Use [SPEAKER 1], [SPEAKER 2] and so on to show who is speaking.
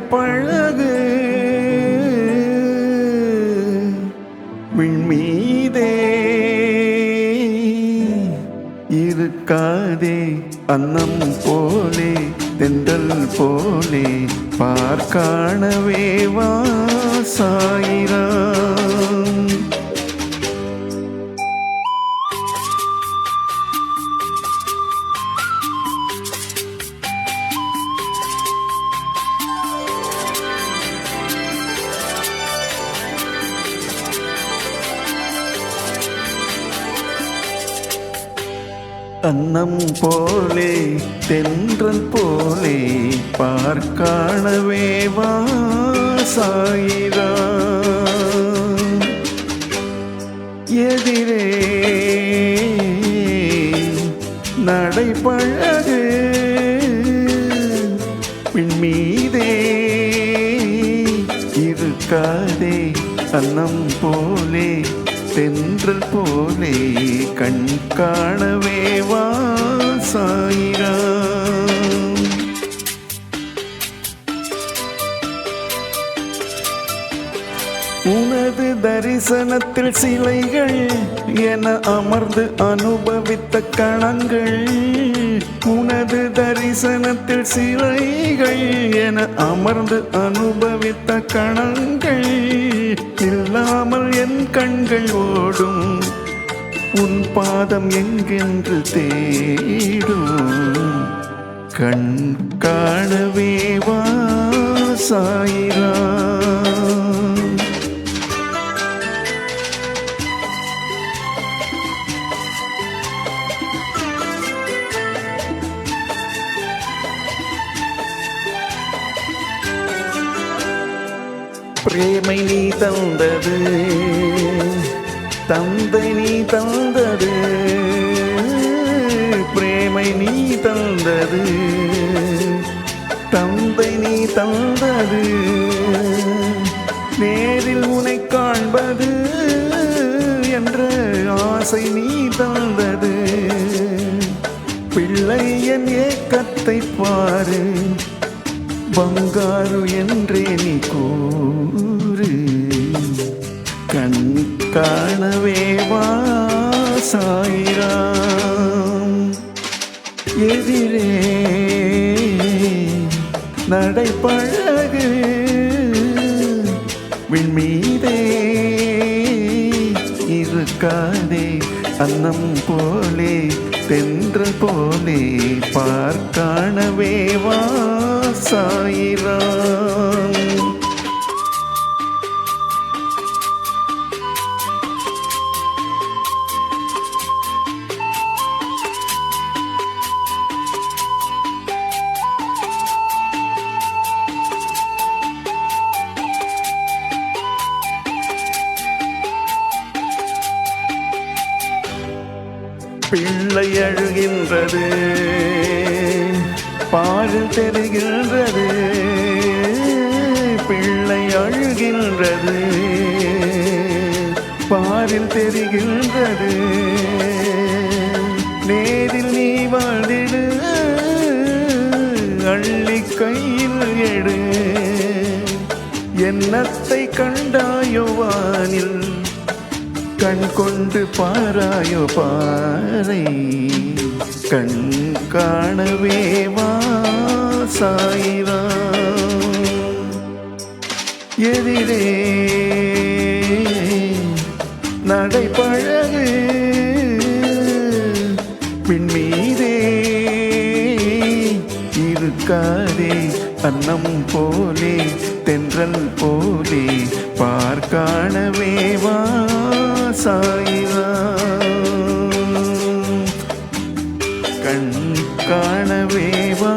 [SPEAKER 1] பழகு. விண்மீதே இருக்காதே அன்னம் போலே தென்றல் போலே பார்க்காணவே வா சாயிராம் அன்னம் போலே தென்றல் போலே பார்க்காணவே வாசாயிரா. எதிரே நடைபழகு விண்மீதே இருக்காதே அன்னம் போலே. தென்றல் போலே கண் காணவே வா சாயிரா உனது தரிசனத்தில் சிலைகள் என அமர்ந்து அனுபவித்த கணங்கள் உனது தரிசனத்தில் சிலைகள் என அமர்ந்து அனுபவித்த கணங்கள் விடாமல் என் கண்கள் ஓடும். உன் பாதம் எங்கென்று தேடும். கண் காணவே வா சாயிரா பிரேமை நீ தந்தது தந்தை நீ தந்தது பிரேமை நீ தந்தது தந்தை நீ தந்தது. நேரில் உனை காண்பது என்ற ஆசை நீ தந்தது. பிள்ளை என் ஏக்கத்தை பாரு பங்காரு என்றே நீ கூ காணவே வாசாயிராம் எதிரே நடைப்பழகு விண்மீதே. இருக்காதே அன்னம் போலே தென்றல் போலே பார்க்காணவே வாசாயிராம் பிள்ளை அழுகின்றது. பாடல் தெரிகின்றது. பிள்ளை அழுகின்றது. பாரில் தெரிகின்றது. நேரில் நீ வாழ்ந்திடு. அள்ளி கையில் எடு. என்னத்தை கண்டாயோ வானில் கண் கொண்டு பாராயோ பாறை. கண் காணவே வா சாயிரா எதிரே நடைபழகு விண்மீதே இருக்காதே. அன்னம் போலே தென்றல் போலே பார்க்காணவே வா சாயிரா கண் காணவே வா.